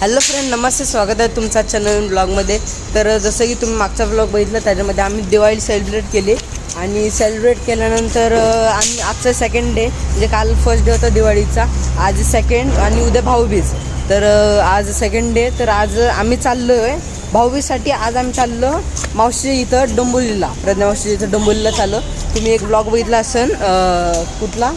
Hello friend नमस्ते स्वागत आहे तुमचा आजच्या नवीन ब्लॉगमध्ये तर जसं की तुम्ही मागचा ब्लॉग बघितला त्याच्यामध्ये आम्ही दिवाळी सेलिब्रेट केली. आणि सेलिब्रेट केल्यानंतर आम्ही आजचा सेकंड डे म्हणजे काल फर्स्ट डे होता दिवाळीचा. आज सेकंड आणि उद्या भाऊबीज. तर आज सेकंड डे तर आज आम्ही चाललो आहे भाऊबीजसाठी. आज आम्ही चाललो मावशी इथं डोंबोलीला प्रज्ञा मावशी इथं डोंबोलीला चाललो. तुम्ही एक ब्लॉग बघितला असेल कुठला?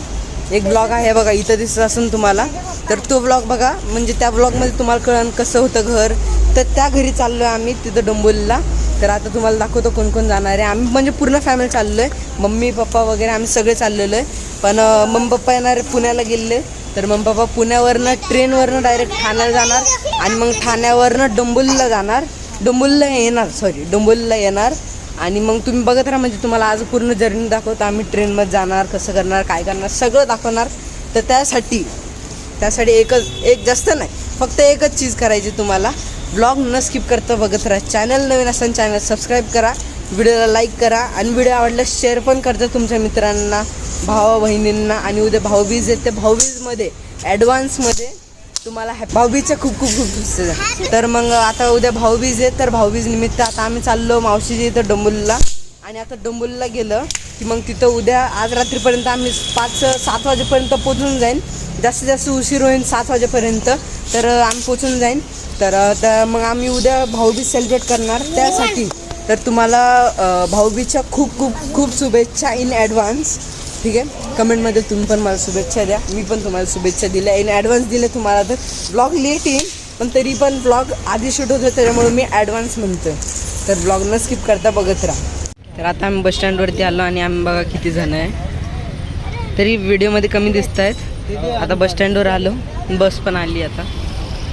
एक ब्लॉग आहे बघा इथं दिसत असेल तुम्हाला. तर तो ब्लॉग बघा. म्हणजे त्या ब्लॉगमध्ये तुम्हाला कळण कसं होतं घर. तर त्या घरी चाललो आहे आम्ही तिथं डोंबोलीला. तर आता तुम्हाला दाखवतो कोण कोण जाणार आहे. आम्ही म्हणजे पूर्ण फॅमिली चाललो आहे मम्मी पप्पा वगैरे आम्ही सगळे चाललेलो आहे. पण मम्मी पप्पा येणार आहे पुण्याला गेलेले तर मम्मी पप्पा पुण्यावरनं ट्रेनवरनं डायरेक्ट ठाण्याला जाणार. आणि मग ठाण्यावरनं डोंबोलीला जाणार. डोंबोलीला येणार सॉरी डोंबोलीला येणार. आणि मग तुम्ही बघत राहा. म्हणजे तुम्हाला आज पूर्ण जर्नी दाखवतो. आम्ही ट्रेनमध्ये जाणार कसं करणार काय करणार सगळं दाखवणार. तर त्यासाठी त्यासाठी एकच एक जास्त नाही फक्त एकच चीज करायची तुम्हाला. ब्लॉग न स्किप करता बघत राहा. चॅनल नवीन असेल चॅनल सबस्क्राईब करा. व्हिडिओला लाईक करा. आणि व्हिडिओ आवडल्यास शेअर पण करता तुमच्या मित्रांना भावा बहिणींना. आणि उद्या भाऊबीज येते भाऊबीजमध्ये ॲडव्हान्समध्ये तुम्हाला हॅ भाऊबीजच्या खूप खूप खूप शुभेच्छा. तर मग आता उद्या भाऊबीज आहे तर भाऊबीज निमित्त आता आम्ही चाललो मावशीजी इथं डोंबुलीला. आणि आता डोंबुलीला गेलं. की मग तिथं उद्या आज रात्रीपर्यंत आम्ही पाच सात वाजेपर्यंत पोचून जाईन. जास्तीत जास्त उशीर होईल सात वाजेपर्यंत. तर आम्ही पोचून जाईन. तर तर मग आम्ही उद्या भाऊबीज सेलिब्रेट करणार. त्यासाठी तर तुम्हाला भाऊबीजच्या खूप खूप खूप शुभेच्छा इन ॲडव्हान्स ठीक आहे? कमेंटमध्ये तुम्ही पण मला शुभेच्छा द्या. मी पण तुम्हाला शुभेच्छा दिल्या. इन ॲडव्हान्स दिले तुम्हाला तर ब्लॉग लेट येईल पण तरी पण ब्लॉग आधी शूट होतो त्याच्यामुळे मी ॲडव्हान्स म्हणतो तर ब्लॉग न स्किप करता बघत राहा. तर आता आम्ही बस स्टँडवरती आलो आणि आम्ही बघा किती जण आहे. तरी व्हिडिओमध्ये कमी दिसत आहेत आता बस स्टँडवर आलो. बस पण आली आता.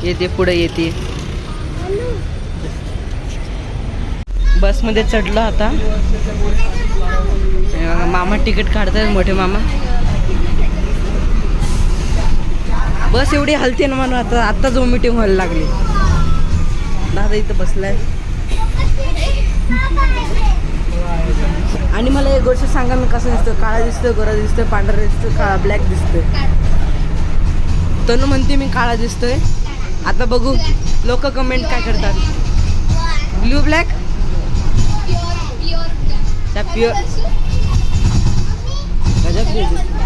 येते पुढे येते. बसमध्ये चढलो आता. मामा तिकीट काढतात मोठे मामा. बस एवढी हलते ना म्हणून आता आत्ता जो मीटिंग व्हायला लागली. दादा इथं बसलाय. आणि मला एक गोष्ट सांगा मी कसं दिसतं काळा दिसतं गोरा दिसतं पांढरा दिसतं काळा ब्लॅक दिसतोय? तनु म्हणते मी काळा दिसतोय. आता बघू लोक कमेंट काय करतात? ब्ल्यू ब्लॅक त्या प्युअर गजब दिसते.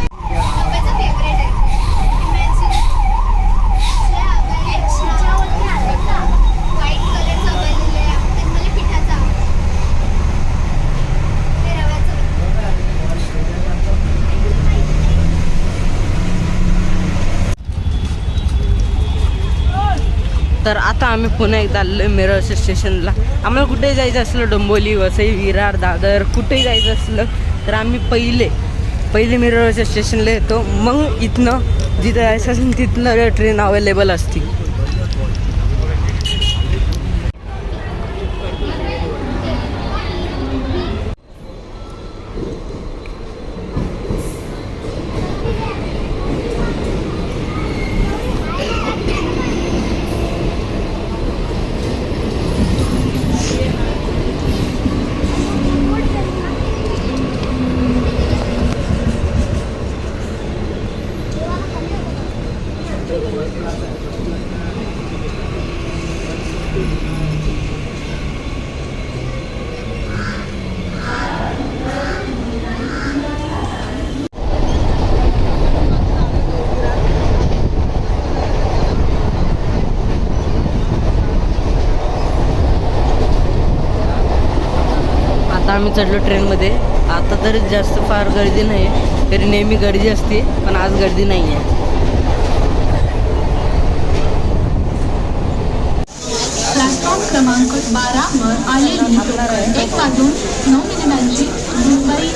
तर आता आम्ही पुन्हा एकदा आलो मिरज स्टेशनला आम्हाला कुठेही जायचं असलं डोंबोली वसई विरार दादर कुठेही जायचं असलं तर आम्ही पहिले पहिले मिरळच्या स्टेशनला येतो. मग इथनं जिथं जायचं असेल तिथनं ट्रेन अवेलेबल असतील. आता आम्ही चढलो ट्रेनमध्ये. आता तरी जास्त फार गर्दी नाही तरी नेहमी गर्दी असते पण आज गर्दी नाही आहे प्लॅटफॉर्म क्रमांक बारावर आलेली एक वाजून नऊ मिनिटांची मुंबई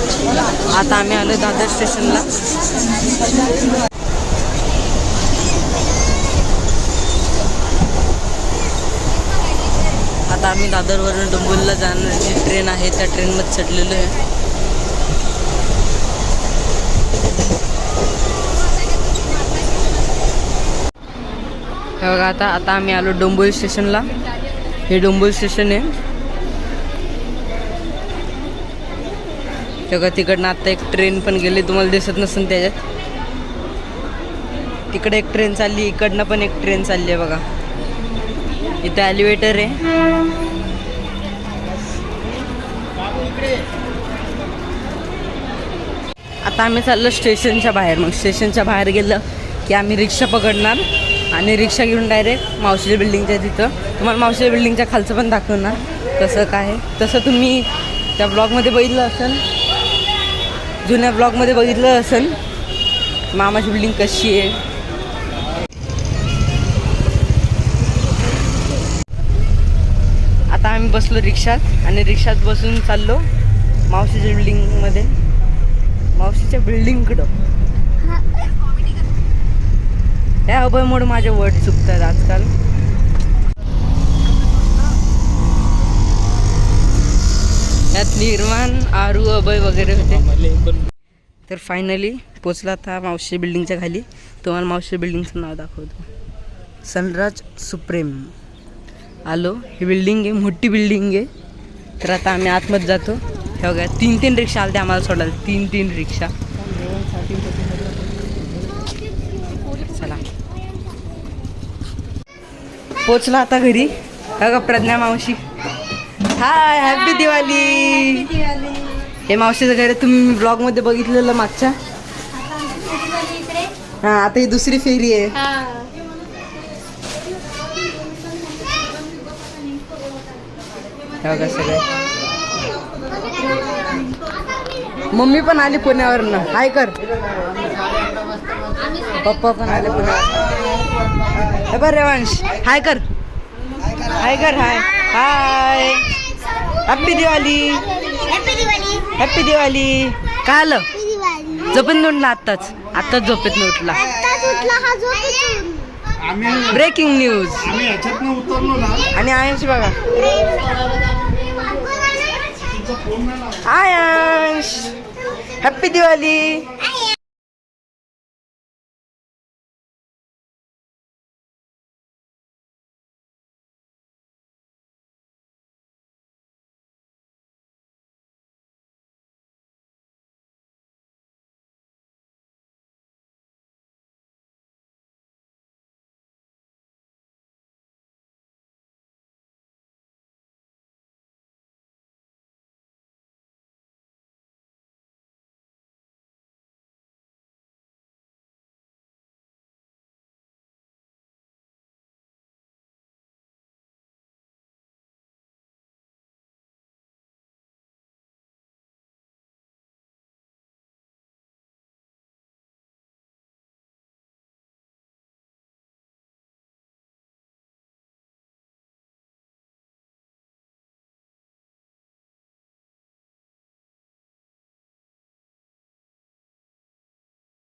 आता आम्ही आलो दादर स्टेशनला. आता आम्ही दादरवरून डोंबिवलीला जाणार जी ट्रेन आहे. त्या ट्रेनमध्ये चढलेलो आहे. हे बघा आता आता आम्ही आलो डोंबिवली स्टेशनला. हे डोंबिवली स्टेशन आहे. तेव्हा तिकडनं आता एक ट्रेन पण गेली. तुम्हाला दिसत नसेल त्याच्यात तिकडे एक ट्रेन चालली इकडनं पण एक ट्रेन चालली आहे बघा. इथं ॲलिवेटर आहे. आता आम्ही चाललो स्टेशनच्या बाहेर. मग स्टेशनच्या बाहेर गेलं की आम्ही रिक्षा पकडणार आणि रिक्षा घेऊन डायरेक्ट मावशीच्या बिल्डिंगच्या तिथं. तुम्हाला मावशीच्या बिल्डिंगच्या खालचं पण दाखवणार कसं काय तसं तुम्ही त्या ब्लॉगमध्ये बघितलं असेल जुन्या ब्लॉगमध्ये बघितलं असेल मामाची बिल्डिंग कशी आहे. बसलो रिक्षात आणि रिक्षात बसून चाललो मावशीच्या बिल्डिंगमध्ये. मावशीच्या बिल्डिंगकडं. या अभयमुळे माझे वर्ड चुकतात आजकाल. यात निर्माण आरू अभय वगैरे होते. तर फायनली पोचला आता मावशी बिल्डिंगच्या खाली. तुम्हाला मावशी बिल्डिंगचं नाव दाखवतो. सनराज सुप्रेम. आलो. ही बिल्डिंग आहे मोठी बिल्डिंग आहे. तर आता आम्ही आतमध्ये जातो. हे बघा तीन तीन रिक्षा आल्या आम्हाला सोडायला. तीन तीन रिक्षा. चला. पोचला आता घरी. हे बघा प्रज्ञा मावशी. हाय हॅपी दिवाळी हे मावशीचं घर तुम्ही ब्लॉगमध्ये बघितलेलं मागच्या? हां आता ही दुसरी फेरी आहे. बघा सगळे. मम्मी पण आली पुण्यावरनं. हाय कर. पप्पा पण आले पुण्यावर हे बरं रेवांश. हाय कर. हाय कर hi. Hi. Happy Diwali happy Diwali काय आलं? झोपेत उठला आत्ताच. आत्ताच झोपेत उठला आम्ही ब्रेकिंग न्यूज आणि आयंश बघा. आयंश हॅपी दिवाळी.